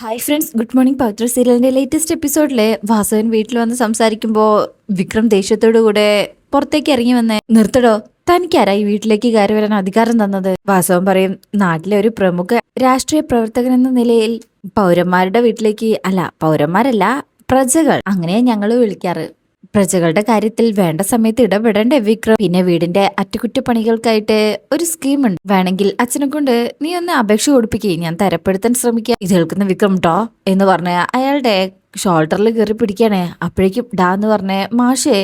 Hi friends good morning Pavithra സീരിയലിന്റെ latest എപ്പിസോഡിലെ Vasavan വീട്ടിൽ വന്ന് സംസാരിക്കുമ്പോൾ വിക്രം ദേഷ്യത്തോടു കൂടെ പുറത്തേക്ക് ഇറങ്ങി വന്നേ. നിർത്തടോ. തനിക്കാരാ ഈ വീട്ടിലേക്ക് കയറി വരാൻ അധികാരം തന്നത്? വാസവൻ പറയും നാട്ടിലെ ഒരു പ്രമുഖ രാഷ്ട്രീയ പ്രവർത്തകൻ എന്ന നിലയിൽ പൗരന്മാരുടെ വീട്ടിലേക്ക് അല്ല പൗരന്മാരല്ല പ്രജകൾ. അങ്ങനെയാണ് ഞങ്ങൾ വിളിക്കാറ്. പ്രജകളുടെ കാര്യത്തിൽ വേണ്ട സമയത്ത് ഇടപെടേണ്ട വിക്രം? പിന്നെ വീടിന്റെ അറ്റകുറ്റപ്പണികൾക്കായിട്ട് ഒരു സ്കീമുണ്ട്. വേണമെങ്കിൽ അച്ഛനെ കൊണ്ട് നീ ഒന്ന് അപേക്ഷ കൊടുപ്പിക്കുകയും ഞാൻ തരപ്പെടുത്താൻ ശ്രമിക്കുക ഇത് കേൾക്കുന്ന വിക്രം ടോ എന്ന് പറഞ്ഞ അയാളുടെ ഷോൾഡറിൽ കയറി പിടിക്കാണേ. അപ്പോഴേക്കും ഡാ എന്ന് പറഞ്ഞ മാഷേ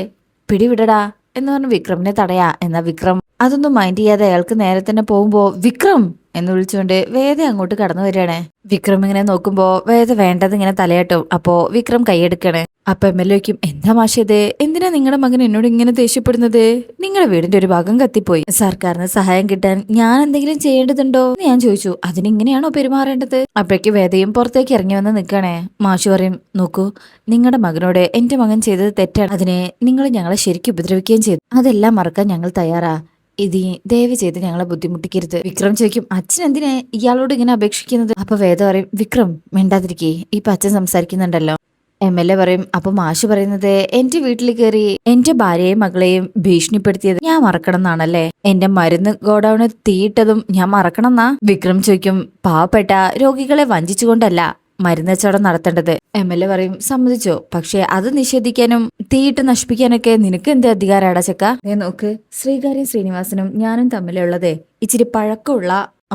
പിടിവിടടാ എന്ന് പറഞ്ഞ് വിക്രമിനെ തടയാ. എന്നാ വിക്രം അതൊന്നും മൈൻഡ് ചെയ്യാതെ അയാൾക്ക് നേരെ തന്നെ പോകുമ്പോ വിക്രം എന്ന് വിളിച്ചുകൊണ്ട് വേദ അങ്ങോട്ട് കടന്നു വരികയാണ്. വിക്രം ഇങ്ങനെ നോക്കുമ്പോ വേദ വേണ്ടത് ഇങ്ങനെ തലയാട്ടും. അപ്പോ വിക്രം കൈയെടുക്കണേ അപ്പൊ എം എൽ എക്കും എന്താ മാഷേതേ എന്തിനാ നിങ്ങളുടെ മകൻ എന്നോട് ഇങ്ങനെ ദേഷ്യപ്പെടുന്നത്? നിങ്ങളുടെ വീടിന്റെ ഒരു ഭാഗം കത്തിപ്പോയി. സർക്കാരിന് സഹായം കിട്ടാൻ ഞാൻ എന്തെങ്കിലും ചെയ്യേണ്ടതുണ്ടോ? എന്ന് ഞാൻ ചോദിച്ചു. അതിനിങ്ങനെയാണോ പെരുമാറേണ്ടത്? അപ്പോഴേക്ക് വേദയും പുറത്തേക്ക് ഇറങ്ങി വന്ന് നിൽക്കണേ മാഷു പറയും നോക്കൂ നിങ്ങളുടെ മകനോട് എന്റെ മകൻ ചെയ്തത് തെറ്റാണ്. അതിനെ നിങ്ങൾ ഞങ്ങളെ ശരിക്കും ഉപദ്രവിക്കുകയും ചെയ്തു. അതെല്ലാം മറക്കാൻ ഞങ്ങൾ തയ്യാറാ. ഇത് ദയവ് ചെയ്ത് ഞങ്ങളെ ബുദ്ധിമുട്ടിക്കരുത്. വിക്രം ചോദിക്കും അച്ഛൻ എന്തിനാ ഇയാളോട് ഇങ്ങനെ അപേക്ഷിക്കുന്നത്? അപ്പൊ വേദ പറയും വിക്രം മിണ്ടാതിരിക്കേ. ഇപ്പൊ അച്ഛൻ സംസാരിക്കുന്നുണ്ടല്ലോ. എം എൽ എ പറയും അപ്പൊ മാഷ് പറയുന്നത് എന്റെ വീട്ടിൽ കയറി എന്റെ ഭാര്യയെയും മകളെയും ഭീഷണിപ്പെടുത്തിയത് ഞാൻ മറക്കണം എന്നാണല്ലേ? എന്റെ മരുന്ന് ഗോഡൌണ് തീയിട്ടതും ഞാൻ മറക്കണം എന്നാ? വിക്രം ചോദിക്കും പാവപ്പെട്ട രോഗികളെ വഞ്ചിച്ചുകൊണ്ടല്ല മരുന്ന് കച്ചവടം നടത്തേണ്ടത്? എം എൽ എ പറയും സമ്മതിച്ചോ പക്ഷെ അത് നിഷേധിക്കാനും തീയിട്ട് നശിപ്പിക്കാനൊക്കെ നിനക്ക് എന്ത് അധികാരാടാ ചെക്ക? ദേ നോക്ക് ശ്രീകാര്യം ശ്രീനിവാസനും ഞാനും തമ്മിലുള്ളത് ഇച്ചിരി പഴക്കമുള്ള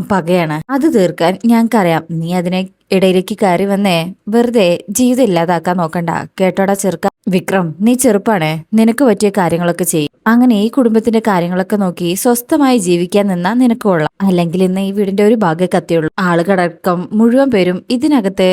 പകയാണ്. അത് തീർക്കാൻ ഞങ്ങൾക്കറിയാം നീ അതിനെ ഇടയിലേക്ക് കയറി വന്നേ വെറുതെ ജീവിതം ഇല്ലാതാക്കാൻ നോക്കണ്ട. കേട്ടോടാ ചെറുക്ക. വിക്രം നീ ചെറുപ്പാണേ. നിനക്ക് പറ്റിയ കാര്യങ്ങളൊക്കെ ചെയ്യും അങ്ങനെ ഈ കുടുംബത്തിന്റെ കാര്യങ്ങളൊക്കെ നോക്കി സ്വസ്ഥമായി ജീവിക്കാൻ നിന്നാ നിനക്ക് കൊള്ളാം. അല്ലെങ്കിൽ ഇന്ന് ഈ വീടിന്റെ ഒരു ഭാഗേ കത്തിയുള്ളൂ. ആളുകളടക്കം മുഴുവൻ പേരും ഇതിനകത്ത്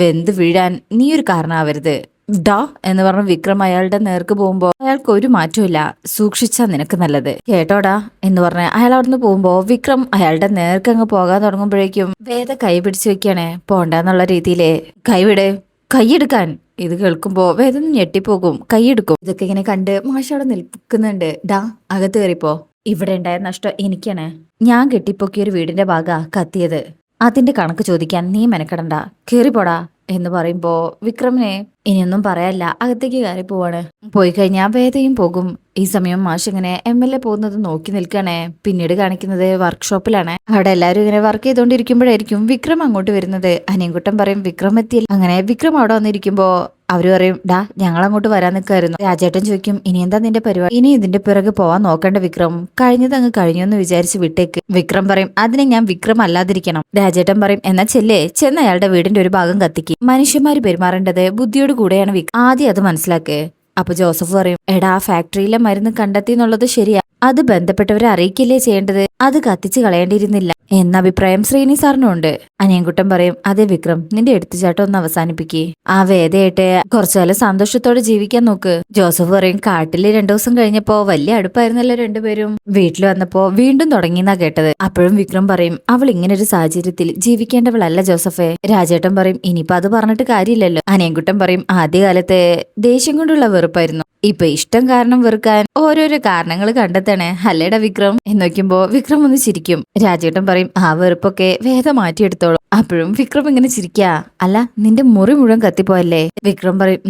വെന്ത് വീഴാൻ നീ ഒരു കാരണമാവരുത് ഡാ എന്ന് പറഞ്ഞ വിക്രം അയാളുടെ നേർക്ക് പോകുമ്പോ അയാൾക്ക് ഒരു മാറ്റമില്ല സൂക്ഷിച്ചാ നിനക്ക് നല്ലത്. കേട്ടോടാ എന്ന് പറഞ്ഞ് അയാൾ അവിടുന്ന് പോകുമ്പോ വിക്രം അയാളുടെ നേർക്ക് അങ്ങ് പോകാൻ തുടങ്ങുമ്പോഴേക്കും വേദ കൈ പിടിച്ചു വെക്കണേ. പോണ്ടെന്നുള്ള രീതിയിൽ കൈവിടെ. കൈയെടുക്കാൻ. ഇത് കേൾക്കുമ്പോ വേദന ഞെട്ടിപ്പോകും. കൈയെടുക്കും. ഇതൊക്കെ ഇങ്ങനെ കണ്ട് മാഷ അവിടെ നിൽക്കുന്നുണ്ട്. ഡാ അകത്ത് കയറിപ്പോ. ഇവിടെ ഉണ്ടായ നഷ്ടം എനിക്കാണ്. ഞാൻ കെട്ടിപ്പൊക്കിയ ഒരു വീടിന്റെ ഭാഗ കത്തിയത്. അതിന്റെ കണക്ക് ചോദിക്കാൻ നീ മെനക്കെടണ്ട. കേറിപ്പോടാ. എന്ന് പറയുമ്പോ വിക്രമിനെ ഇനിയൊന്നും പറയാല്ല. അകത്തേക്ക് കയറി പോവാണ്. പോയി കഴിഞ്ഞാൽ വേദയും പോകും. ഈ സമയം മാഷ് ഇങ്ങനെ എം എൽ എ പോകുന്നത് നോക്കി നിൽക്കണേ. പിന്നീട് കാണിക്കുന്നത് വർക്ക്ഷോപ്പിലാണ് അവിടെ എല്ലാവരും ഇങ്ങനെ വർക്ക് ചെയ്തുകൊണ്ടിരിക്കുമ്പോഴായിരിക്കും വിക്രം അങ്ങോട്ട് വരുന്നത്. അനിയൻകുട്ടൻ പറയും വിക്രം എത്തിയില്ല. അങ്ങനെ വിക്രം അവിടെ വന്നിരിക്കുമ്പോ അവർ പറയും ഡാ ഞങ്ങൾ അങ്ങോട്ട് വരാൻ നിൽക്കായിരുന്നു രാജേട്ടൻ ചോദിക്കും ഇനി എന്താ നിന്റെ പരിപാടി? ഇനി ഇതിന്റെ പിറകെ പോവാൻ നോക്കണ്ട വിക്രം. കഴിഞ്ഞത് അങ്ങ് കഴിഞ്ഞു എന്ന് വിചാരിച്ച് വിട്ടേക്ക്. വിക്രം പറയും അതിനെ ഞാൻ വിക്രം അല്ലാതിരിക്കണം. രാജേട്ടൻ പറയും എന്നാ ചെല്ലേ ചെന്ന് അയാളുടെ വീടിന്റെ ഒരു ഭാഗം കത്തിക്ക്. മനുഷ്യന്മാര് പെരുമാറേണ്ടത് ബുദ്ധിയോട് കൂടെയാണ് വിക്രം ആദ്യം അത് മനസ്സിലാക്കേ. അപ്പൊ ജോസഫ് പറയും എടാ ഫാക്ടറിയിലെ മരുന്ന് കണ്ടെത്തി എന്നുള്ളത് ശരിയാ. അത് ബന്ധപ്പെട്ടവരെ അറിയിക്കില്ലേ ചെയ്യേണ്ടത്? അത് കത്തിച്ചു കളയേണ്ടിയിരുന്നില്ല. എന്ന അഭിപ്രായം ശ്രീനി സാറിനുണ്ട്. അനിയൻകുട്ടൻ പറയും അതെ വിക്രം നിന്റെ എടുത്തുചാട്ടം ഒന്ന് അവസാനിപ്പിക്കേ. ആ വേദയായിട്ട് കുറച്ചുകാലം സന്തോഷത്തോടെ ജീവിക്കാൻ നോക്ക്. ജോസഫ് പറയും കാട്ടിൽ രണ്ടു ദിവസം കഴിഞ്ഞപ്പോ വലിയ അടുപ്പായിരുന്നല്ലോ രണ്ടുപേരും. വീട്ടിൽ വന്നപ്പോ വീണ്ടും തുടങ്ങിയെന്നാ കേട്ടത്. അപ്പോഴും വിക്രം പറയും അവൾ ഇങ്ങനെ ഒരു സാഹചര്യത്തിൽ ജീവിക്കേണ്ടവളല്ല ജോസഫെ. രാജേട്ടൻ പറയും ഇനിയിപ്പോ അത് പറഞ്ഞിട്ട് കാര്യമില്ലല്ലോ. അനിയൻകുട്ടൻ പറയും ആദ്യകാലത്തെ ദേഷ്യം കൊണ്ടുള്ള വെറുപ്പായിരുന്നു. ഇപ്പൊ ഇഷ്ടം കാരണം വെറുക്കാൻ ഓരോരോ കാരണങ്ങൾ കണ്ടെത്തണേ. അല്ലേട വിക്രം? എന്ന് നോക്കുമ്പോ വിക്രം ഒന്ന് ചിരിക്കും. രാജേട്ടൻ പറയും ആ വെറുപ്പൊക്കെ വേദം മാറ്റിയെടുത്തോളൂ. അപ്പോഴും വിക്രം ഇങ്ങനെ ചിരിക്കാ. അല്ല നിന്റെ മുറി മുഴുവൻ കത്തിപ്പോയല്ലേ? വിക്രം പറയും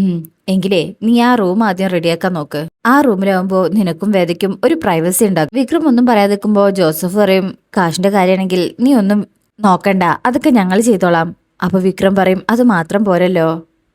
എങ്കിലേ നീ ആ റൂം ആദ്യം റെഡിയാക്കാൻ നോക്ക്. ആ റൂമിലാവുമ്പോ നിനക്കും വേദയ്ക്കും ഒരു പ്രൈവസി ഉണ്ടാകും. വിക്രം ഒന്നും പറയാതെ നിൽക്കുമ്പോ ജോസഫ് പറയും കാശിന്റെ കാര്യമാണെങ്കിൽ നീ ഒന്നും നോക്കണ്ട. അതൊക്കെ ഞങ്ങൾ ചെയ്തോളാം. അപ്പൊ വിക്രം പറയും അത് മാത്രം പോരല്ലോ.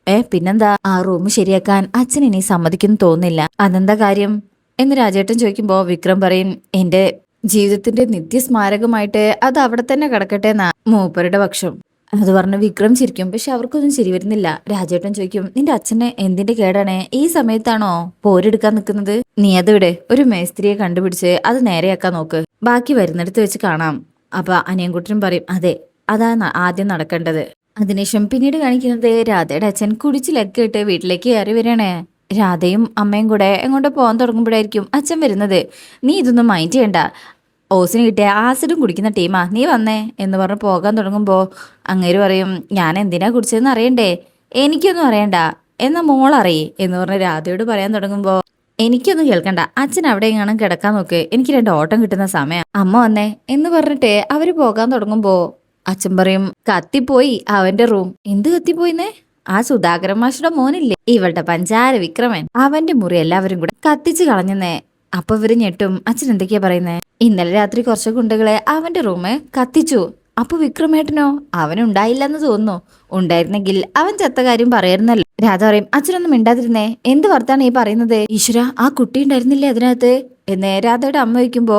ഏ പിന്നെന്താ? ആ റൂം ശരിയാക്കാൻ അച്ഛൻ ഇനി സമ്മതിക്കുന്നു തോന്നില്ല അതെന്താ കാര്യം? എന്ന് രാജേട്ടൻ ചോദിക്കുമ്പോ വിക്രം പറയും എന്റെ ജീവിതത്തിന്റെ നിത്യസ്മാരകമായിട്ട് അത് അവിടെ തന്നെ കിടക്കട്ടെ എന്നാ മൂപ്പരുടെ പക്ഷം. അത് പറഞ്ഞ് വിക്രം ചിരിക്കും. പക്ഷെ അവർക്കൊന്നും ശരി വരുന്നില്ല. രാജേട്ടൻ ചോദിക്കും നിന്റെ അച്ഛനെ എന്തിന്റെ കേടാണേ? ഈ സമയത്താണോ പോരെടുക്കാൻ നിൽക്കുന്നത്? നീ അത് വിടെ. ഒരു മേസ്ത്രിയെ കണ്ടുപിടിച്ച് അത് നേരെയാക്കാൻ നോക്ക്. ബാക്കി വരുന്നിടത്ത് വെച്ച് കാണാം. അപ്പൊ അനിയൻകുട്ടനും പറയും അതെ അതാ ആദ്യം നടക്കേണ്ടത്. അതിനുശേഷം പിന്നീട് കാണിക്കുന്നത് രാധയുടെ അച്ഛൻ കുടിച്ചിലൊക്കെ ഇട്ട് വീട്ടിലേക്ക് കയറി വരികയാണ്. രാധയും അമ്മയും കൂടെ എങ്ങോട്ട് പോകാൻ തുടങ്ങുമ്പോഴായിരിക്കും അച്ഛൻ വരുന്നത്. നീ ഇതൊന്നും മൈൻഡ് ചെയ്യണ്ട. ഓസിന് കിട്ടിയ ആസിഡും കുടിക്കുന്ന ടീമാ. നീ വന്നേ എന്ന് പറഞ്ഞ് പോകാൻ തുടങ്ങുമ്പോൾ അങ്ങേര് പറയും ഞാൻ എന്തിനാ കുടിച്ചതെന്ന് അറിയണ്ടേ? എനിക്കൊന്നും അറിയണ്ട. എന്നാ മോൾ അറിയേ എന്ന് പറഞ്ഞ് രാധയോട് പറയാൻ തുടങ്ങുമ്പോൾ എനിക്കൊന്നും കേൾക്കണ്ട. അച്ഛൻ അവിടെ എങ്ങാനും കിടക്കാൻ നോക്ക്. എനിക്ക് രണ്ട് ഓട്ടം കിട്ടുന്ന സമയം. അമ്മ വന്നേ എന്ന് പറഞ്ഞിട്ട് അവർ പോകാൻ തുടങ്ങുമ്പോ അച്ഛൻ പറയും കത്തിപ്പോയി അവന്റെ റൂം. എന്ത് കത്തിപ്പോയിന്നേ? ആ സുധാകരൻ മാഷിയുടെ മോനില്ലേ ഇവളുടെ പഞ്ചാര വിക്രമൻ. അവന്റെ മുറി എല്ലാവരും കൂടെ കത്തിച്ചു കളഞ്ഞെന്നേ. അപ്പൊ ഇവർ ഞെട്ടും. അച്ഛൻ എന്തൊക്കെയാ പറയുന്നേ? ഇന്നലെ രാത്രി കുറച്ച് കുണ്ടുകളെ അവന്റെ റൂമ് കത്തിച്ചു. അപ്പൊ വിക്രമേട്ടനോ? അവനുണ്ടായില്ലെന്ന് തോന്നുന്നു. ഉണ്ടായിരുന്നെങ്കിൽ അവൻ ചത്ത കാര്യം പറയായിരുന്നല്ലോ. രാധ പറയും അച്ഛനൊന്നും മിണ്ടാതിരുന്നേ. എന്ത് വർത്താണ് ഈ പറയുന്നത്? ഈശ്വര ആ കുട്ടി ഉണ്ടായിരുന്നില്ലേ അതിനകത്ത്? എന്ന് രാധയുടെ അമ്മ വയ്ക്കുമ്പോ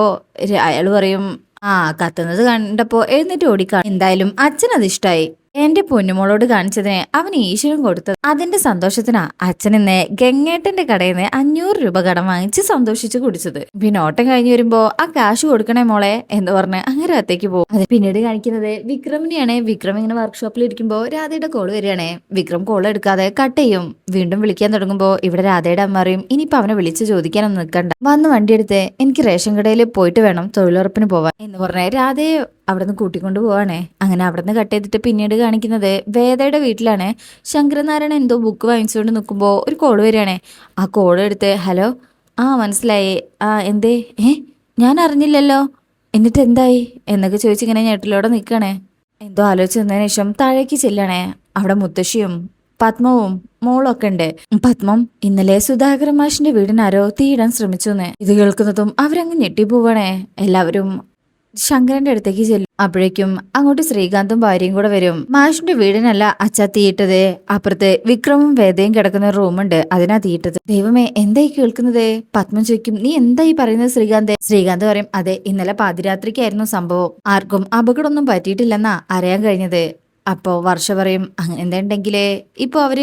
അയാൾ പറയും ആ കത്തുന്നത് കണ്ടപ്പോ എഴുന്നേറ്റ് ഓടിക്കാണ് എന്തായാലും അച്ഛൻ അത് ഇഷ്ടായി. എന്റെ പൊന്നുമോളോട് കാണിച്ചതിന് അവൻ ഈശ്വരൻ കൊടുത്തത്. അതിന്റെ സന്തോഷത്തിനാ അച്ഛനെന്നെ ഗംഗേട്ടന്റെ കടയിൽ നിന്ന് അഞ്ഞൂറ് രൂപ കടം വാങ്ങിച്ച് സന്തോഷിച്ച് കുടിച്ചത്. പിന്നെ ഓട്ടം കഴിഞ്ഞു വരുമ്പോ ആ കാശ് കൊടുക്കണേ മോളെ എന്ന് പറഞ്ഞ് അങ്ങനെ അകത്തേക്ക് പോകും. അത് പിന്നീട് കാണിക്കുന്നത് വിക്രമിനെയാണ്. വിക്രം ഇങ്ങനെ വർക്ക്ഷോപ്പിൽ ഇരിക്കുമ്പോ രാധയുടെ കോൾ വരികയാണേ. വിക്രം കോൾ എടുക്കാതെ കട്ട് ചെയ്യും. വീണ്ടും വിളിക്കാൻ തുടങ്ങുമ്പോ ഇവിടെ രാധയുടെ അമ്മ പറയും ഇനിയിപ്പോ അവനെ വിളിച്ച് ചോദിക്കാനൊന്നും നിൽക്കണ്ട. വന്ന് വണ്ടിയെടുത്ത് എനിക്ക് റേഷൻ കടയിൽ പോയിട്ട് വേണം തൊഴിലുറപ്പിന് പോവാൻ. എന്ന് പറഞ്ഞ രാധയെ അവിടുന്ന് കൂട്ടിക്കൊണ്ട് പോവാണേ. അങ്ങനെ അവിടുന്ന് കട്ട് ചെയ്തിട്ട് പിന്നീട് കാണിക്കുന്നത് വേദയുടെ വീട്ടിലാണ്. ശങ്കരനാരായണൻ എന്തോ ബുക്ക് വാങ്ങിച്ചുകൊണ്ട് നിൽക്കുമ്പോൾ ഒരു കോൾ വരികയാണേ. ആ കോൾ എടുത്ത് ഹലോ ആ മനസ്സിലായി. ആ എന്തേ? ഏ ഞാൻ അറിഞ്ഞില്ലല്ലോ. എന്നിട്ട് എന്തായി? എന്നൊക്കെ ചോദിച്ചിങ്ങനെ ഞെട്ടിലോടെ നിൽക്കണേ എന്തോ ആലോചിച്ച് വന്നതിന് ശേഷം താഴേക്ക് ചെല്ലണേ. അവിടെ മുത്തശ്ശിയും പത്മവും മോളൊക്കെ ഉണ്ട്. പത്മം ഇന്നലെ സുധാകര മാഷിന്റെ വീടിനാരോ തീയിടാൻ ശ്രമിച്ചു ഇത് കേൾക്കുന്നതും അവരങ്ങ് ഞെട്ടിപ്പോവണേ എല്ലാവരും ശങ്കരന്റെ അടുത്തേക്ക് ചെല്ലും. അപ്പോഴേക്കും അങ്ങോട്ട് ശ്രീകാന്തും ഭാര്യയും കൂടെ വരും. മാഷിന്റെ വീടിനല്ല അച്ഛ തീയിട്ടത്. അപ്പുറത്ത് വിക്രമും വേദയും കിടക്കുന്ന റൂമുണ്ട്. അതിനാ തീയിട്ടത്. ദൈവമേ എന്തായി കേൾക്കുന്നത്? പത്മൻ ചോദിക്കും നീ എന്തായി പറയുന്നത് ശ്രീകാന്ത്? ശ്രീകാന്ത് പറയും അതെ ഇന്നലെ പാതിരാത്രിക്കായിരുന്നു സംഭവം. ആർക്കും അപകടമൊന്നും പറ്റിയിട്ടില്ലെന്നാ അറിയാൻ കഴിഞ്ഞത്. അപ്പോ വർഷ പറയും അങ്ങനെ എന്തുണ്ടെങ്കിലേ ഇപ്പൊ അവർ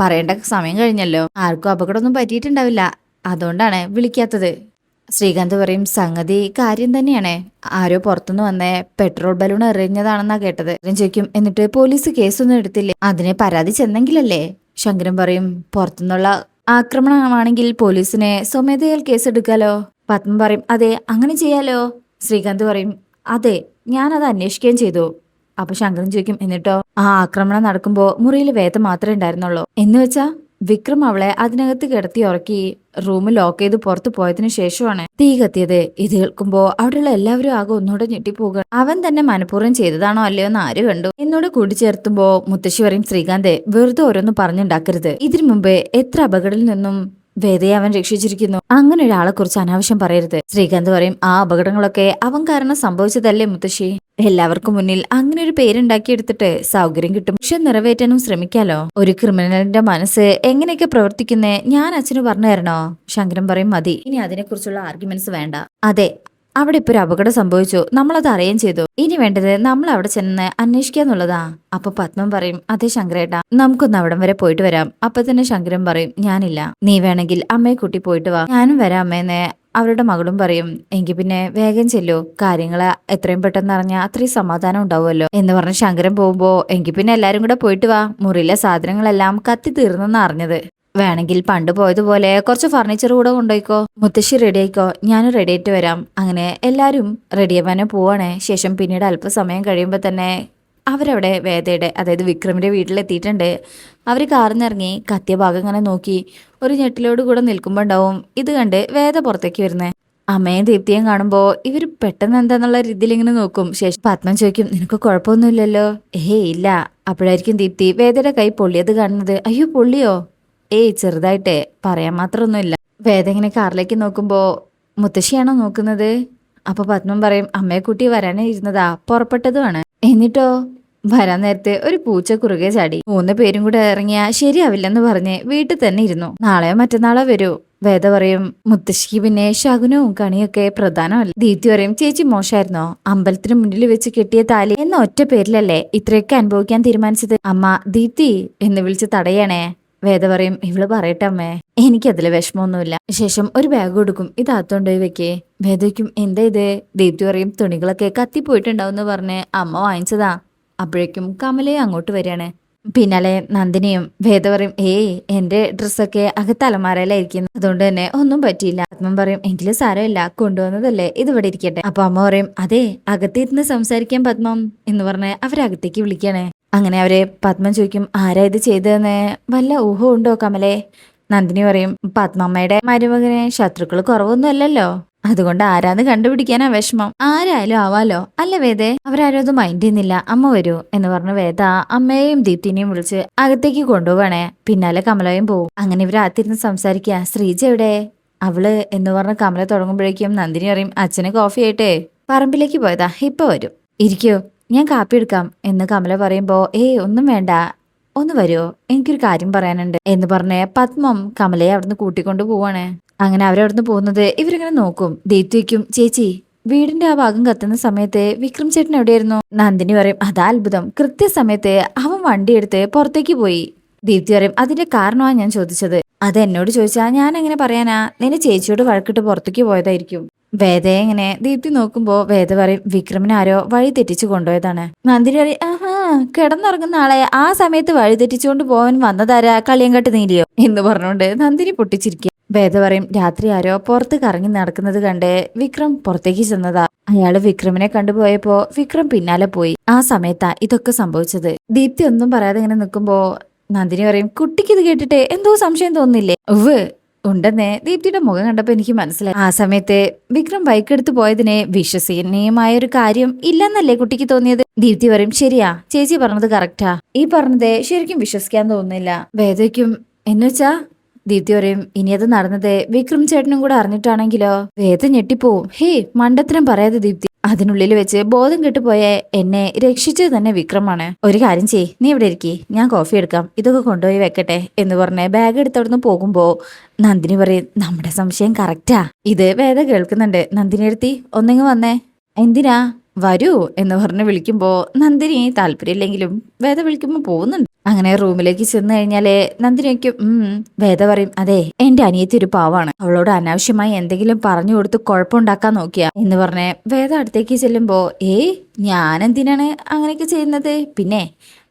പറയേണ്ട സമയം കഴിഞ്ഞല്ലോ. ആർക്കും അപകടമൊന്നും പറ്റിയിട്ടുണ്ടാവില്ല. അതുകൊണ്ടാണ് വിളിക്കാത്തത്. ശ്രീകാന്ത് പറയും സംഗതി കാര്യം തന്നെയാണ്. ആരോ പുറത്തുനിന്ന് വന്ന പെട്രോൾ ബലൂൺ എറിഞ്ഞതാണെന്നാ കേട്ടത്. ചോദിക്കും എന്നിട്ട് പോലീസ് കേസൊന്നും എടുത്തില്ലേ? അതിനെ പരാതി ചെന്നെങ്കിലല്ലേ? ശങ്കരൻ പറയും പുറത്തുനിന്നുള്ള ആക്രമണമാണെങ്കിൽ പോലീസിനെ സ്വമേധയാൽ കേസെടുക്കാലോ. പത്മ പറയും അതെ അങ്ങനെ ചെയ്യാലോ. ശ്രീകാന്ത് പറയും അതെ ഞാനത് അന്വേഷിക്കുകയും ചെയ്തു. അപ്പൊ ശങ്കരൻ ചോദിക്കും എന്നിട്ടോ? ആ ആക്രമണം നടക്കുമ്പോ മുറിയിൽ വേദം മാത്രമേ ഉണ്ടായിരുന്നുള്ളൂ. എന്ന് വെച്ചാ? വിക്രം അവളെ അതിനകത്ത് കിടത്തി ഉറക്കി റൂം ലോക്ക് ചെയ്ത് പുറത്തു പോയതിനു ശേഷമാണ് തീ കത്തിയത്. ഇത് കേൾക്കുമ്പോ അവിടെയുള്ള എല്ലാവരും ആകെ ഒന്നുകൂടെ ഞെട്ടിപ്പോകുക അവൻ തന്നെ മനഃപൂർവം ചെയ്തതാണോ അല്ലയോ എന്ന് ആര് കണ്ടു? എന്നോട് കൂടിച്ചേർത്തുമ്പോ മുത്തശ്ശി പറയും ശ്രീകാന്ത് വെറുതെ ഓരോന്ന് പറഞ്ഞുണ്ടാക്കരുത്. ഇതിനു മുമ്പ് എത്ര അപകടത്തിൽ നിന്നും വേദയെ അവൻ രക്ഷിച്ചിരിക്കുന്നു. അങ്ങനെ ഒരാളെ കുറിച്ച് അനാവശ്യം പറയരുത്. ശ്രീകാന്ത് പറയും ആ അപകടങ്ങളൊക്കെ അവൻ കാരണം സംഭവിച്ചതല്ലേ മുത്തശ്ശി? എല്ലാവർക്കും മുന്നിൽ അങ്ങനെ ഒരു പേരുണ്ടാക്കിയെടുത്തിട്ട് സൗകര്യം കിട്ടും. പക്ഷെ നിറവേറ്റാനും ശ്രമിക്കാലോ? ഒരു ക്രിമിനലിന്റെ മനസ്സ് എങ്ങനെയൊക്കെ പ്രവർത്തിക്കുന്നേ? ഞാൻ അച്ഛന് പറഞ്ഞു തരണോ ശങ്കരൻ പറയും മതി. ഇനി അതിനെക്കുറിച്ചുള്ള ആർഗ്യുമെന്റ്സ് വേണ്ട. അതെ അവിടെ ഇപ്പൊ ഒരു അപകടം സംഭവിച്ചു. നമ്മളത് അറിയുകയും ചെയ്തു. ഇനി വേണ്ടത് നമ്മൾ അവിടെ ചെന്ന് അന്വേഷിക്കാന്നുള്ളതാ അപ്പൊ പത്മം പറയും അതെ ശങ്കരേട്ട നമുക്കൊന്ന് അവിടം വരെ പോയിട്ട് വരാം. അപ്പൊ തന്നെ ശങ്കരൻ പറയും ഞാനില്ല. നീ വേണമെങ്കിൽ അമ്മയെ കൂട്ടി പോയിട്ട് വാ. ഞാനും വരാം അമ്മേന്ന് അവരുടെ മകളും പറയും എങ്കിൽ പിന്നെ വേഗം ചെല്ലൂ. കാര്യങ്ങൾ എത്രയും പെട്ടെന്ന് അറിഞ്ഞാൽ അത്രയും സമാധാനം ഉണ്ടാവുമല്ലോ. എന്ന് പറഞ്ഞ് ശങ്കരൻ പോകുമ്പോ എങ്കിൽ പിന്നെ എല്ലാരും കൂടെ പോയിട്ട് വാ. മുറിയിലെ സാധനങ്ങളെല്ലാം കത്തി തീർന്നെന്ന് അറിഞ്ഞത്. വേണമെങ്കിൽ പണ്ട് പോയതുപോലെ കുറച്ച് ഫർണിച്ചർ കൂടെ കൊണ്ടുപോയിക്കോ. മുത്തശ്ശി റെഡി ആയിക്കോ? ഞാനും റെഡി ആയിട്ട് വരാം. അങ്ങനെ എല്ലാവരും റെഡി ആവാനെ പോവാണേ. ശേഷം പിന്നീട് അല്പസമയം കഴിയുമ്പോൾ തന്നെ അവരവിടെ വേദയുടെ അതായത് വിക്രമിന്റെ വീട്ടിലെത്തിയിട്ടുണ്ട്. അവർ കാറിന്നിറങ്ങി കത്തിയ ഭാഗം ഇങ്ങനെ നോക്കി. ഒരു ഞെട്ടിലോട് കൂടെ നിൽക്കുമ്പോൾ ഉണ്ടാവും ഇത് കണ്ട് വേദ പുറത്തേക്ക് വരുന്നേ. അമ്മയും ദീപ്തിയും കാണുമ്പോൾ ഇവർ പെട്ടെന്ന് എന്താന്നുള്ള രീതിയിൽ ഇങ്ങനെ നോക്കും. ശേഷം പത്മം ചോദിക്കും നിനക്ക് കുഴപ്പമൊന്നുമില്ലല്ലോ? ഏയ് ഇല്ല. അപ്പോഴായിരിക്കും ദീപ്തി വേദയുടെ കൈ പൊള്ളിയത് കാണുന്നത്. അയ്യോ പൊള്ളിയോ? ഏയ് ചെറുതായിട്ടേ. പറയാൻ മാത്രമൊന്നുമില്ല. വേദ ഇങ്ങനെ കാറിലേക്ക് നോക്കുമ്പോൾ മുത്തശ്ശിയാണോ നോക്കുന്നത്? അപ്പൊ പത്മം പറയും അമ്മയെ കൂട്ടി വരാനേ ഇരുന്നതാ. പുറപ്പെട്ടതുമാണ്. എന്നിട്ടോ വരാൻ നേരത്തെ ഒരു പൂച്ച കുറുകെ ചാടി. മൂന്ന് പേരും കൂടെ ഇറങ്ങിയാ ശരിയാവില്ലെന്ന് പറഞ്ഞ് വീട്ടിൽ തന്നെ ഇരുന്നു. നാളെയോ മറ്റന്നാളോ വരൂ. വേദ പറയും മുത്തശ്ശിക്ക് പിന്നെ ശകുനവും കണിയൊക്കെ പ്രധാനമല്ല? ദീപ്തി പറയും ചേച്ചി മോശമായിരുന്നോ അമ്പലത്തിന് മുന്നിൽ വെച്ച് കെട്ടിയ താലി എന്ന ഒറ്റ പേരിലല്ലേ ഇത്രയൊക്കെ അനുഭവിക്കാൻ തീരുമാനിച്ചത്? അമ്മ ദീപ്തി എന്ന് വിളിച്ച് തടയണേ. വേദ പറയും ഇവൾ പറയട്ടെ അമ്മേ എനിക്കതിൽ വിഷമമൊന്നുമില്ല. ശേഷം ഒരു ബാഗ് കൊടുക്കും ഇത് അകത്തോണ്ട് വെക്കേ? വേദയ്ക്കും എന്താ ഇത്? ദീപ്തി പറയും തുണികളൊക്കെ കത്തിപ്പോയിട്ടുണ്ടാവും എന്ന് പറഞ്ഞ് അമ്മ വാങ്ങിച്ചതാ. അപ്പോഴേക്കും കമലയെ അങ്ങോട്ട് വരികയാണ്. പിന്നാലെ നന്ദിനിയും വേദ പറയും ഏയ് എന്റെ ഡ്രസ്സൊക്കെ അകത്ത് അലമാരയിലായിരിക്കുന്നു. അതുകൊണ്ട് തന്നെ ഒന്നും പറ്റിയില്ല. ആത്മൻ പറയും എങ്കിലും സാരമില്ല കൊണ്ടുവന്നതല്ലേ ഇതിവിടെ ഇരിക്കട്ടെ. അപ്പൊ അമ്മ പറയും അതെ അകത്തിരുന്ന് സംസാരിക്കാൻ പത്മം എന്ന് പറഞ്ഞ് അവരകത്തേക്ക് വിളിക്കണേ അങ്ങനെ അവരെ പത്മം ചോദിക്കും ആരാ ഇത് ചെയ്തതെന്ന്? വല്ല ഊഹം ഉണ്ടോ കമലേ? നന്ദിനി പറയും പത്മമ്മയുടെ മരുമകന് ശത്രുക്കൾ കുറവൊന്നും അല്ലല്ലോ. അതുകൊണ്ട് ആരാന്ന് കണ്ടുപിടിക്കാനാ വിഷമം. ആരായാലും ആവാലോ. അല്ല വേദേ അവരാരും അത് മൈൻഡ് ചെയ്യുന്നില്ല. അമ്മ വരൂ എന്ന് പറഞ്ഞ് വേദ അമ്മയെയും ദീപ്തിനെയും വിളിച്ച് അകത്തേക്ക് കൊണ്ടുപോകണേ പിന്നാലെ കമലയും പോവും. അങ്ങനെ ഇവർ ആത്തിരുന്ന് സംസാരിക്കുക ശ്രീജ എവിടെ? അവൾ എന്ന് പറഞ്ഞ് കമല തുടങ്ങുമ്പോഴേക്കും നന്ദിനി പറയും അച്ഛന് കോഫി ആയിട്ടേ. പറമ്പിലേക്ക് പോയതാ. ഇപ്പൊ വരും. ഇരിക്കോ. ഞാൻ കാപ്പി എടുക്കാം എന്ന് കമല പറയുമ്പോ ഏയ് ഒന്നും വേണ്ട. ഒന്ന് വരുമോ എനിക്കൊരു കാര്യം പറയാനുണ്ട്. എന്ന് പറഞ്ഞ് പത്മം കമലയെ അവിടുന്ന് കൂട്ടിക്കൊണ്ട് പോവാണ്. അങ്ങനെ അവരവിടുന്ന് പോകുന്നത് ഇവരിങ്ങനെ നോക്കും. ദീപ്തിക്കും ചേച്ചി വീടിന്റെ ആ ഭാഗം കത്തുന്ന സമയത്ത് വിക്രം ചേട്ടൻ എവിടെയായിരുന്നു? നന്ദിനി പറയും അതാ അത്ഭുതം. കൃത്യസമയത്ത് അവൻ വണ്ടിയെടുത്ത് പുറത്തേക്ക് പോയി. ദീപ്തി പറയും അതിന്റെ കാരണമാണ് ഞാൻ ചോദിച്ചത്. അത് എന്നോട് ചോദിച്ചാ ഞാൻ എങ്ങനെ പറയാനാ? നിന്നെ ചേച്ചിയോട് വഴക്കിട്ട് പുറത്തേക്ക് പോയതായിരിക്കും. വേദയെ ഇങ്ങനെ ദീപ്തി നോക്കുമ്പോ വേദ പറയും വിക്രമിനെ ആരോ വഴി തെറ്റിച്ചു കൊണ്ടുപോയതാണ്. നന്ദിനി പറയും ആഹാ കിടന്നുറങ്ങുന്ന ആളെ ആ സമയത്ത് വഴി തെറ്റിച്ചുകൊണ്ട് പോവാൻ വന്നതാരാ? കളിയങ്കട്ട് നീലിയോ? എന്ന് പറഞ്ഞുകൊണ്ട് നന്ദിനി പൊട്ടിച്ചിരിക്കുക വേദ പറയും രാത്രി ആരോ പുറത്ത് കറങ്ങി നടക്കുന്നത് കണ്ട് വിക്രം പുറത്തേക്ക് ചെന്നതാ. അയാൾ വിക്രമിനെ കണ്ടുപോയപ്പോ വിക്രം പിന്നാലെ പോയി. ആ സമയത്താ ഇതൊക്കെ സംഭവിച്ചത്. ദീപ്തി ഒന്നും പറയാതെ ഇങ്ങനെ നിൽക്കുമ്പോ നന്ദിനി പറയും കുട്ടിക്ക് ഇത് കേട്ടിട്ട് എന്തോ സംശയം തോന്നില്ലേ? ഉവ് ഉണ്ടെന്നേ ദീപ്തിയുടെ മുഖം കണ്ടപ്പോൾ എനിക്ക് മനസ്സിലായി. ആ സമയത്തെ വിക്രം ബൈക്ക് എടുത്തു പോയതിനെ വിശ്വസനീയമായ ഒരു കാര്യം ഇല്ലെന്നല്ലേ കുട്ടിക്ക് തോന്നിയത്? ദീപ്തി പറയും ശരിയാ ചേച്ചി പറഞ്ഞത് കറക്റ്റാ ഈ പറഞ്ഞത് ശരിക്കും വിശ്വസിക്കാൻ തോന്നുന്നില്ല. വേദയ്ക്കും എന്നുവെച്ചാ ദീപ്തി പറയും ഇനി അത് നടന്നത് വിക്രം ചേട്ടനും കൂടെ അറിഞ്ഞിട്ടാണെങ്കിലോ? വേദ ഞെട്ടിപ്പോവും. ഹേ മണ്ടത്തരം പറയാതെ ദീപ്തി. അതിനുള്ളിൽ വെച്ച് ബോധം കെട്ടുപോയ എന്നെ രക്ഷിച്ചത് തന്നെ വിക്രമാണ്. ഒരു കാര്യം ചെയ് നീ ഇവിടെ ഇരിക്കി. ഞാൻ കോഫി എടുക്കാം. ഇതൊക്കെ കൊണ്ടുപോയി വെക്കട്ടെ എന്ന് പറഞ്ഞ് ബാഗ് എടുത്തവിടുന്ന് പോകുമ്പോ നന്ദിനി പറയും നമ്മുടെ സംശയം കറക്റ്റാ ഇത് വേദ കേൾക്കുന്നുണ്ട്. നന്ദിനി എടുത്തി ഒന്നിങ്ങ് വന്നേ. എന്തിനാ? വരൂ എന്ന് പറഞ്ഞ് വിളിക്കുമ്പോ നന്ദിനി താല്പര്യമില്ലെങ്കിലും വേദ വിളിക്കുമ്പോ പോകുന്നുണ്ട്. അങ്ങനെ റൂമിലേക്ക് ചെന്ന് കഴിഞ്ഞാൽ നന്ദിനിക്ക് ഉം വേദ പറയും അതെ എന്റെ അനിയത്തി ഒരു പാവാണ്. അവളോട് അനാവശ്യമായി എന്തെങ്കിലും പറഞ്ഞു കൊടുത്ത് കുഴപ്പമുണ്ടാക്കാൻ നോക്കിയ. എന്ന് പറഞ്ഞ് വേദ അടുത്തേക്ക് ചെല്ലുമ്പോ ഏയ് ഞാൻ എന്തിനാണ് അങ്ങനെയൊക്കെ ചെയ്യുന്നത്? പിന്നെ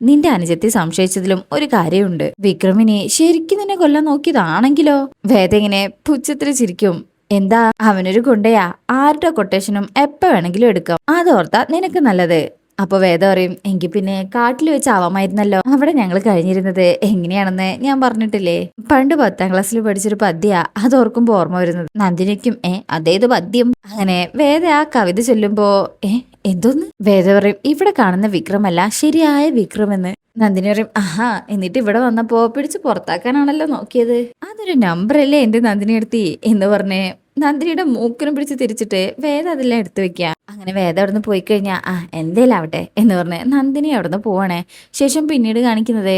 നിന്റെ അനുജത്തെ സംശയിച്ചതിലും ഒരു കാര്യമുണ്ട്. വിക്രമിനെ ശരിക്കും നിന്നെ കൊല്ലാൻ നോക്കിയതാണെങ്കിലോ? വേദ ഇങ്ങനെ പുച്ഛത്തിൽ ചിരിക്കും. എന്താ അവനൊരു കൊണ്ടയാ ആരുടെ കൊട്ടേഷനും എപ്പ വേണമെങ്കിലും എടുക്കാം. അതോർത്താ നിനക്ക് നല്ലത്. അപ്പൊ വേദ പറയും എങ്കിൽ പിന്നെ കാട്ടിൽ വെച്ച് ആവാമായിരുന്നല്ലോ. അവിടെ ഞങ്ങൾ കഴിഞ്ഞിരുന്നത്. എങ്ങനെയാണെന്ന് ഞാൻ പറഞ്ഞിട്ടില്ലേ? പണ്ട് പത്താം ക്ലാസ്സിൽ പഠിച്ചൊരു പദ്യ അത് ഓർക്കുമ്പോ ഓർമ്മ വരുന്നത്. നന്ദിനിക്കും ഏ അതേത് പദ്യം? അങ്ങനെ വേദ ആ കവിത ചൊല്ലുമ്പോ ഏ എന്തോന്ന്? വേദ പറയും ഇവിടെ കാണുന്ന വിക്രമല്ല ശരിയായ വിക്രമെന്ന്. നന്ദിനി പറയും ആഹാ എന്നിട്ട് ഇവിടെ വന്നപ്പോ പിടിച്ച് പുറത്താക്കാനാണല്ലോ നോക്കിയത്. അതൊരു നമ്പർ അല്ലേ എന്റെ നന്ദിനി എടുത്തി എന്ന് പറഞ്ഞ് നന്ദിനിയുടെ മൂക്കിനും പിടിച്ച് തിരിച്ചിട്ട് വേദ അതെല്ലാം എടുത്തു വെക്കുക അങ്ങനെ വേദ അവിടുന്ന് പോയി കഴിഞ്ഞാ ആ എന്തേലും ആവട്ടെ എന്ന് പറഞ്ഞ് നന്ദിനി അവിടുന്ന് പോവാണേ. ശേഷം പിന്നീട് കാണിക്കുന്നത്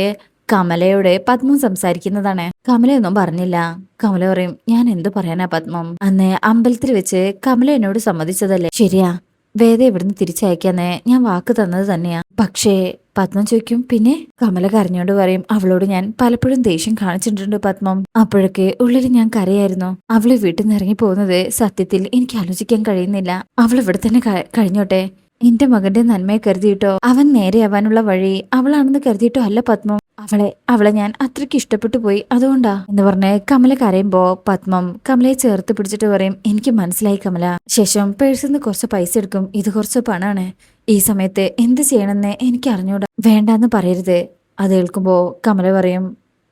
കമലയോട് പത്മം സംസാരിക്കുന്നതാണ്. കമലയൊന്നും പറഞ്ഞില്ല. കമല പറയും ഞാൻ എന്ത് പറയാനാ പത്മം? അന്ന് അമ്പലത്തിൽ വെച്ച് കമല എന്നോട് സമ്മതിച്ചതല്ലേ. ശരിയാ വേദ ഇവിടുന്ന് തിരിച്ചയക്കാന്ന് ഞാൻ വാക്ക് തന്നത് തന്നെയാ. പക്ഷേ പത്മം ചോദിക്കും പിന്നെ? കമല കരഞ്ഞോണ്ട് പറയും അവളോട് ഞാൻ പലപ്പോഴും ദേഷ്യം കാണിച്ചിട്ടുണ്ട് പത്മം. അപ്പോഴൊക്കെ ഉള്ളിൽ ഞാൻ കരയായിരുന്നു. അവൾ വീട്ടിൽ നിന്ന് ഇറങ്ങി പോകുന്നത് സത്യത്തിൽ എനിക്ക് ആലോചിക്കാൻ കഴിയുന്നില്ല. അവൾ ഇവിടെ തന്നെ കഴിഞ്ഞോട്ടെ. എന്റെ മകന്റെ നന്മയെ കരുതിയിട്ടോ? അവൻ നേരെയാവാനുള്ള വഴി അവളാണെന്ന് കരുതിയിട്ടോ അല്ല പത്മം. അവളെ അവളെ ഞാൻ അത്രയ്ക്ക് ഇഷ്ടപ്പെട്ടു പോയി. അതുകൊണ്ടാ? എന്ന് പറഞ്ഞ് കമല കരയുമ്പോ പത്മം കമലയെ ചേർത്ത് പിടിച്ചിട്ട് പറയും എനിക്ക് മനസ്സിലായി കമല. ശേഷം പേഴ്സിൽ നിന്ന് കുറച്ച് പൈസ എടുക്കും. ഇത് കുറച്ച് പണാണ്. ഈ സമയത്ത് എന്ത് ചെയ്യണമെന്ന് എനിക്ക് അറിഞ്ഞൂടാ. വേണ്ടാന്ന് പറയരുത്. അത് കേൾക്കുമ്പോ കമല പറയും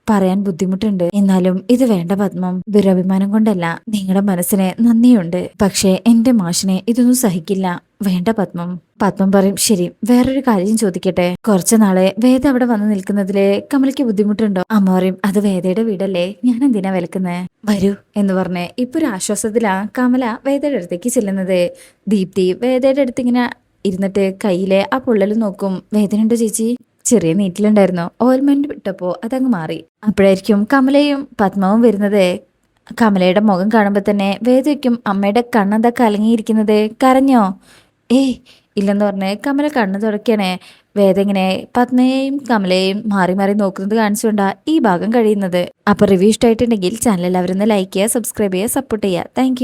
പറയാൻ ബുദ്ധിമുട്ടുണ്ട്. എന്നാലും ഇത് വേണ്ട പത്മം. ദുരഭിമാനം കൊണ്ടല്ല. നിങ്ങളുടെ മനസ്സിന് നന്ദിയുണ്ട്. പക്ഷേ എന്റെ മാഷിനെ ഇതൊന്നും സഹിക്കില്ല. വേണ്ട പത്മം. പത്മം പറയും ശരി വേറൊരു കാര്യം ചോദിക്കട്ടെ. കുറച്ചു നാളെ വേദ അവിടെ വന്നു നിൽക്കുന്നതിൽ കമലയ്ക്ക് ബുദ്ധിമുട്ടുണ്ടോ? അമ്മ പറയും അത് വേദയുടെ വീടല്ലേ. ഞാൻ എന്തിനാ വിലക്കുന്നേ? വരൂ എന്ന് പറഞ്ഞ് ഇപ്പൊ ഒരു ആശ്വാസത്തിലാ കമല വേദയുടെ അടുത്തേക്ക് ചെല്ലുന്നത്. ദീപ്തി വേദയുടെ അടുത്ത് ഇങ്ങനെ ഇരുന്നിട്ട് കയ്യിലെ ആ പൊള്ളൽ നോക്കും. വേദനയുണ്ടോ ചേച്ചി? ചെറിയ നീറ്റിലുണ്ടായിരുന്നു. ഓയിൽമെന്റ് വിട്ടപ്പോ അതങ്ങ് മാറി. അപ്പോഴായിരിക്കും കമലയും പത്മവും വരുന്നത്. കമലയുടെ മുഖം കാണുമ്പോൾ തന്നെ വേദയ്ക്കും അമ്മയുടെ കണ്ണെന്താ കലങ്ങിയിരിക്കുന്നത്? കരഞ്ഞോ? ഏയ് ഇല്ലെന്ന് പറഞ്ഞ് കമല കണ്ണ് തുടക്കണേ വേദങ്ങനെ പത്മയെയും കമലയെയും മാറി മാറി നോക്കുന്നത് കാണിച്ചുകൊണ്ടാ ഈ ഭാഗം കഴിയുന്നത്. അപ്പൊ റിവ്യൂ ഇഷ്ടമായിട്ടുണ്ടെങ്കിൽ ചാനൽ അവരൊന്ന് ലൈക്ക് ചെയ്യുക സബ്സ്ക്രൈബ് സപ്പോർട്ട് ചെയ്യുക. താങ്ക്